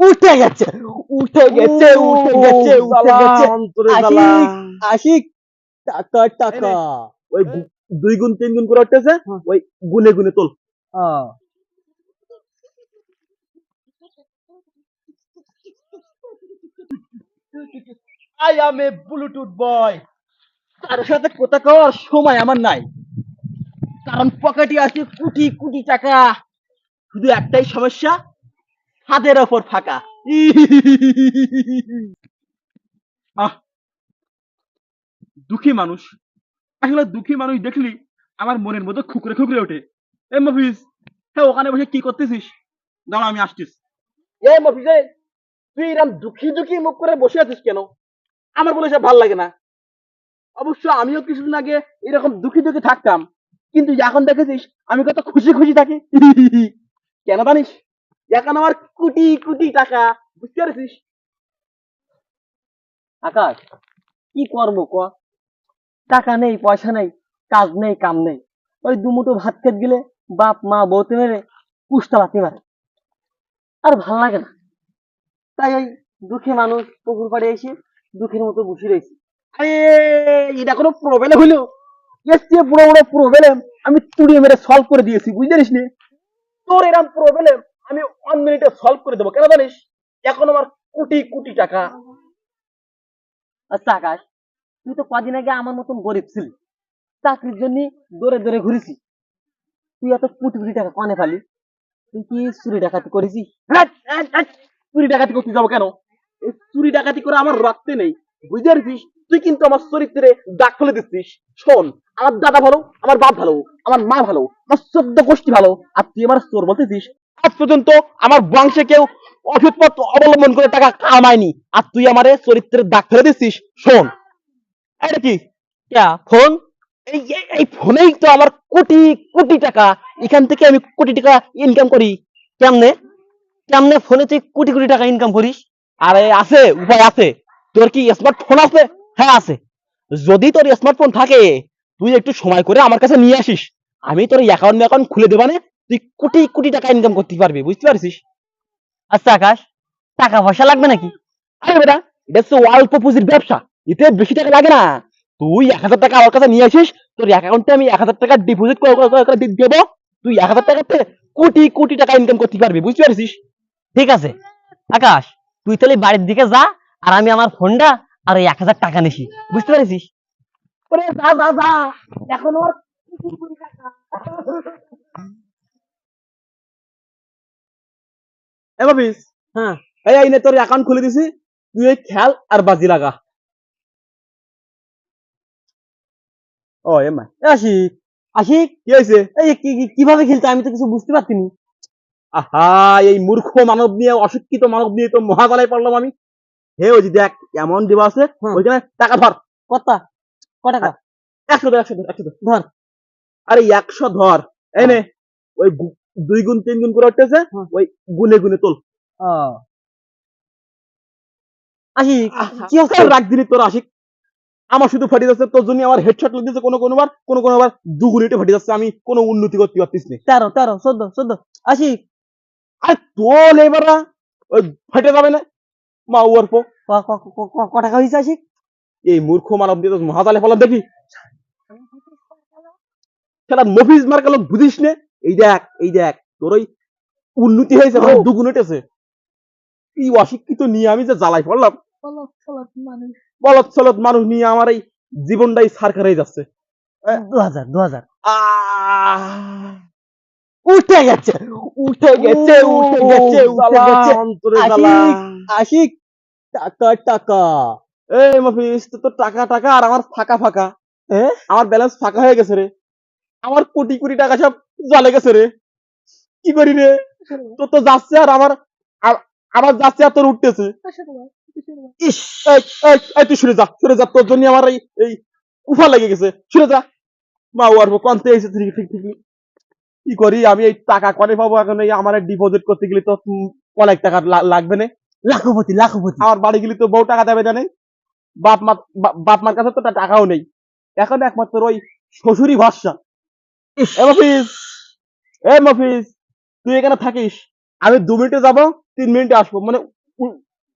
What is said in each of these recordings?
উঠে গেছে উঠে গেছে উঠে গেছে উঠে গেছে। অন্তরে আশিক, আশিক টাকা টাকা। ওই দুই গুণ তিন গুণ করে উঠতেছে হ্যাঁ। ওই গুনে গুনে তোল। I am a bluetooth boy তার সাথে কথা কওয়ার সময় আমার নাই। কারণ পকেটে আছে কোটি কোটি টাকা। শুধু একটাই সমস্যা হাতের ওপর ফাঁকা। আহ দুঃখী মানুষ। আসলে দুঃখী মানুষ দেখলি আমার মনের মধ্যে খুকরে খুকরে ওঠে। এ মফিজ হ্যাঁ ওখানে বসে কি করতেছিস? দাঁড়া আমি আসছিস এই মফিজে তুই এরকম দুঃখী দুঃখী মুখ করে বসে আছিস কেন? আমার বলে সব ভালো লাগে না। অবশ্য আমিও কিছুদিন আগে এরকম দুঃখী দুঃখী থাকতাম। কিন্তু এখন দেখেছিস আমি কত খুশি খুশি থাকি। কেন জানিস? এখন আমার কোটি কোটি টাকা, বুঝতে পারছিস? আকাশ, কি করব ক? টাকা নেই, পয়সা নেই, কাজ নেই, কাম নেই। ওই দুমুটো ভাত খেত গেলে বাপ, মা বউতে মেরে পুষ্টা লাথি মারে। আর ভালো লাগে না। তাই ওই দুঃখী মানুষ পুকুর পাড়ে এসে দুঃখের মতো বসে রয়েছে। এটা কোনো প্রবলেম হইল এর বড় বড় প্রবলেম আমি তুড়িয়ে মেরে সলভ করে দিয়েছি, বুঝতে পারিস তোর এরকম প্রবলেম আমি ওয়ান মিনিটে সলভ করে দেবো। কেন জানিস? এখন আমার কোটি কোটি টাকা। আচ্ছা আকাশ, তুই তো কদিন আগে আমার মতন গরিব ছিলি। চাকরির জন্য দৌড়ে দৌড়ে ঘুরেছি। তুই এত কোটি কোটি টাকা কনে পালি? তুই কি চুরি ডাকাতি হ্যাট। চুরি ডাকাতি করতে যাব কেন? এই চুরি ডাকাতি করে আমার রক্তে নেই। বুঝতে পারছিস? তুই কিন্তু আমার চরিত্রে দাগ ফেলে দিচ্ছিস। শোন, আমার দাদা ভালো, আমার বাপ ভালো, আমার মা ভালো, আমার চোদ্দ গোষ্ঠী ভালো। আর তুই আমার চোর বলতেছিস আজ পর্যন্ত আমার বংশে কেউ অসৎ অবলম্বন করে টাকা কামায়নি। আর তুই আমারে চরিত্রের দাগ ফেলে দিচ্ছিস শোন এটা কি? ফোন? এই এই- এই ফোনেই তো আমার কোটি কোটি টাকা। এখান থেকে আমি কোটি টাকা ইনকাম করি। কেমনে? কেমনে ফোনে তুই কোটি কোটি টাকা ইনকাম করিস? আরে আছে উপায় আছে। তোর কি স্মার্টফোন আছে? হ্যাঁ আছে। যদি তোর স্মার্টফোন থাকে তুই একটু সময় করে আমার কাছে নিয়ে আসিস। আমি তোর অ্যাকাউন্ট অ্যাকাউন্ট খুলে দেবানে তুই কোটি কোটি টাকা ইনকাম করতে পারবি, বুঝতে পারছিস? আচ্ছা আকাশ, টাকা পয়সা লাগবে নাকি? আরে বেটা, এটা হচ্ছে অল্প পুঁজির ব্যবসা, এতে বেশি টাকা লাগে না। তুই এক হাজার টাকা আমার কাছে নিয়ে আসিস, তোর অ্যাকাউন্টে আমি এক হাজার টাকা ডিপোজিট করে দেবো। তুই এক হাজার টাকাতে কোটি কোটি টাকা ইনকাম করতে পারবি, বুঝতে পারছিস? ঠিক আছে। আকাশ, তুই তাহলে বাড়ির দিকে যা, আর আমি আমার ফোনটা আর এক হাজার টাকা নিছি, বুঝতে পেরেছিস? ওরে যা যা যা। এখন হ্যাঁ। এই তোর অ্যাকাউন্ট খুলে দিছি তুই খেয়াল আর বাজি লাগা। ও এমা আশিক আশিক কি হয়েছে? এই কীভাবে খেলতে আমি তো কিছু বুঝতে পারছি নি আহা এই মূর্খ মানব নিয়ে অশিক্ষিত মানব নিয়ে তো মহাজালায় পড়লাম আমি। হে ওই যে দেখ এমন দেওয়া আছে হুম। ওইখানে টাকা ধর। কতা ক টাকা? একশো ধর একশো ধর একশো ধর ধর। আরে একশো ধর। এই নে ওই দুই গুণ তিন গুণ করে উঠতেছে ওই গুনে গুনে তোল। আশিক কি হচ্ছে রাগ দিলি তোর আশিক। আমার শুধু ফাটি যাচ্ছে তোর জন্য আমার হেডশট লাগতেছে কোনো কোনো বার কোনো কোনো বার ফাটি যাচ্ছে আমি কোনো উন্নতি করতে পারতিস না। তেরো তেরো চোদ্দ চোদ্দ। আশিক। আর তোল এবার ওই ফাটে যাবে না। মা ক- টাকা হয়েছে আশিক? এই মূর্খ মানব দিয়ে তো মহাজালে ফেলাম দেখি। সেটা মফিজ মার্কালো বুঝিস নে। এই দেখ এই দেখ তোর ওই উন্নতি হয়েছে মানে দুগুণ উঠেছে এই অশিক্ষিত নিয়ে আমি যে জ্বালাই পড়লাম বলত চলত মানুষ নিয়ে আমার এই জীবনটাই সারকার হয়ে যাচ্ছে। দু হাজার দু হাজার উঠে গেছে উঠে গেছে উঠে গেছে উঠে গেছে। আশিক, টাকা টাকা। এই মফিজ তোর তো টাকা টাকা আর আমার ফাঁকা ফাঁকা? আমার ব্যালেন্স ফাঁকা হয়ে গেছে রে। আমার কোটি কোটি টাকা সব জলে গেছে রে। কি করি রে? তোর তো যাচ্ছে আর আমার আমার যাচ্ছে আর তোর উঠতেছে। ইস তুই শুনে যা শুনে যা। তোর জন্য আমার এই উফা লেগে গেছে। শুনে যা। মা কনতে এসে ঠিক ঠিক ঠিক। কি করি? আমি এই টাকা কনে পাবো এখন? এই আমার ডিপোজিট করতে গেলে তো অনেক টাকা লাগবে না। লাখপতি লাখপতি। আমার বাড়ি গেলে তো বউ টাকা দেবে না নেই বাপ মা বাপ মার কাছে তো টাকাও নেই। এখন একমাত্র ওই শ্বশুরই ভরসা। এ মফিজ এ মফিজ তুই এখানে থাকিস। আমি দু মিনিটে যাব তিন মিনিটে আসব। মানে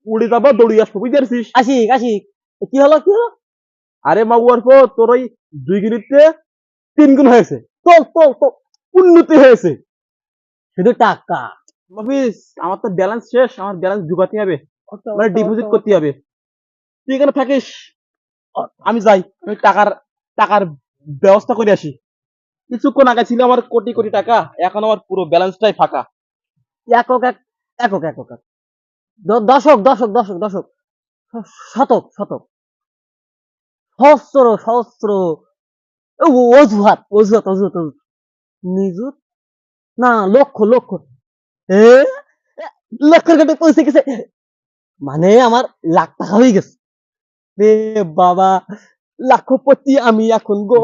উড়ে যাব দৌড়ে আসব বুঝতে পারছিস? আশিক আশিক কি হলো কি হলো? আরে মা অর্প তোর ওই দুই গিরিতে তিন গুণ হয়েছে। তোর তোর তোর উন্নতি হয়েছে। শুধু টাকা। মফিস আমার তো ব্যালেন্স শেষ আমার ব্যালেন্স ঢুকাতে হবে। মানে ডিপোজিট করতে হবে। তুই এখানে থাকিস। আমি যাই আমি টাকার টাকার ব্যবস্থা করে আসি। কিছুক্ষণ আগে ছিল আমার কোটি কোটি টাকা এখন আমার পুরো ব্যালেন্সটাই ফাঁকা। একক এক একক একক এক। দশক দশক দশক দশক। শতক শতক। সহস্র সহস্র। অজুহাত অজুহাত অজুহাত। নিযুত? না লক্ষ লক্ষ। এ? লক্ষের পৌঁছে গেছে। মানে আমার লাখ টাকা হয়ে গেছে। রে বাবা লাখপতি আমি এখন গো।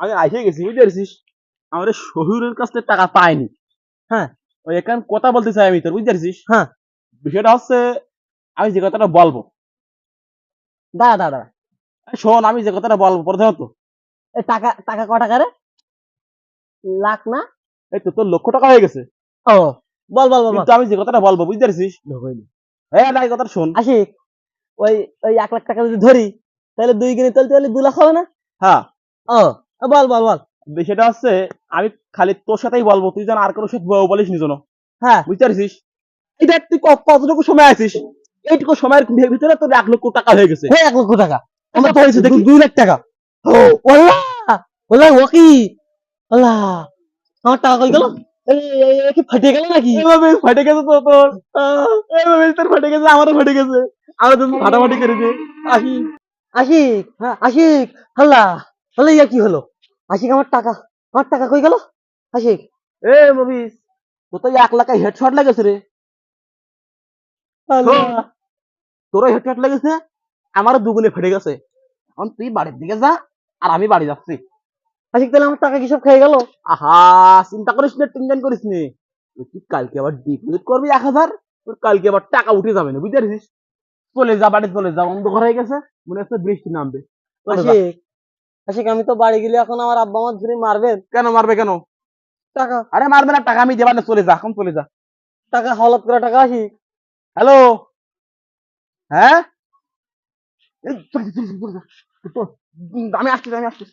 আমি আইসে গেছি বুঝতে পারছিস? আমার এই কাছ থেকে টাকা পাইনি। হ্যাঁ। ওই এখান কথা বলতে চাই আমি তোর বুঝতে পারছিস? হ্যাঁ। বিষয়টা হচ্ছে আমি যে কথাটা বলব। দাঁড়া দাঁড়া দাঁড়া। শোন আমি যে কথাটা বলব প্রথমত এ টাকা টাকা ক টাকা রে? লাখ না? এই তো তোর লক্ষ টাকা হয়ে গেছে। ও বল বল বল আমি যে কথাটা বলব বুঝতে পারছিস? হ্যাঁ না এই কথাটা শোন। আশিক ওই ওই এক লাখ টাকা যদি ধরি তাহলে দুই কিনে চলতে হলে দু লাখ হবে না? হ্যাঁ। ও। বল বল বল। বিষয়টা হচ্ছে আমি খালি তোর সাথেই বলব তুই যেন আর কোনো সাথে বউ বলিস নি যেন। হ্যাঁ। বুঝতে পারছিস এটা তুই কতটুকু সময় আছিস? এইটুকু সময়ের ভিতরে তোর এক লক্ষ টাকা হয়ে গেছে। হয়ে এক লক্ষ টাকা। আমার তো হয়েছে দেখি। দুই লাখ টাকা। ও ওল্লা ওল্লা ও কি? ওল্লা আমার টাকা কই গেল? কি গেল নাকি? এইভাবে ফাটে গেছে তো তোর। আহ, এইভাবে তোর ফাটে গেছে আমারও ফাটে গেছে। আমরা তো ফাটাফাটি করে আশিক হ্যাঁ। আশিক হাল্লা হলে ইয়া কি হলো? আশিক আমার টাকা আমার টাকা কই গেল? আশিক। এ মবিস তোর তো এক লাখ হেডশট লেগেছে রে। তোরও হেডশট লেগেছে আমারও দুগুনে ফেটে গেছে। এখন তুই বাড়ির দিকে যা আর আমি বাড়ি যাচ্ছি। আশিক তাহলে আমার টাকা কি সব খেয়ে গেল? আহা চিন্তা করিস না টেনশন করিস নি। তুই কালকে আবার ডিপোজিট করবি এক হাজার? তোর কালকে আবার টাকা উঠে যাবে না বুঝতে পারছিস? চলে যা বাড়ি চলে যা অন্ধকার হয়ে গেছে মনে হচ্ছে বৃষ্টি নামবে। আশিক আশিক আমি তো বাড়ি গেলে এখন আমার আব্বা আমার ধরে মারবেন কেন মারবে কেন? টাকা। আরে মারবে না টাকা আমি দেবার না চলে যা এখন চলে যা। টাকা হলত করে টাকা আশিক হ্যালো? হ্যাঁ? আমি আসছি আমি আসছি।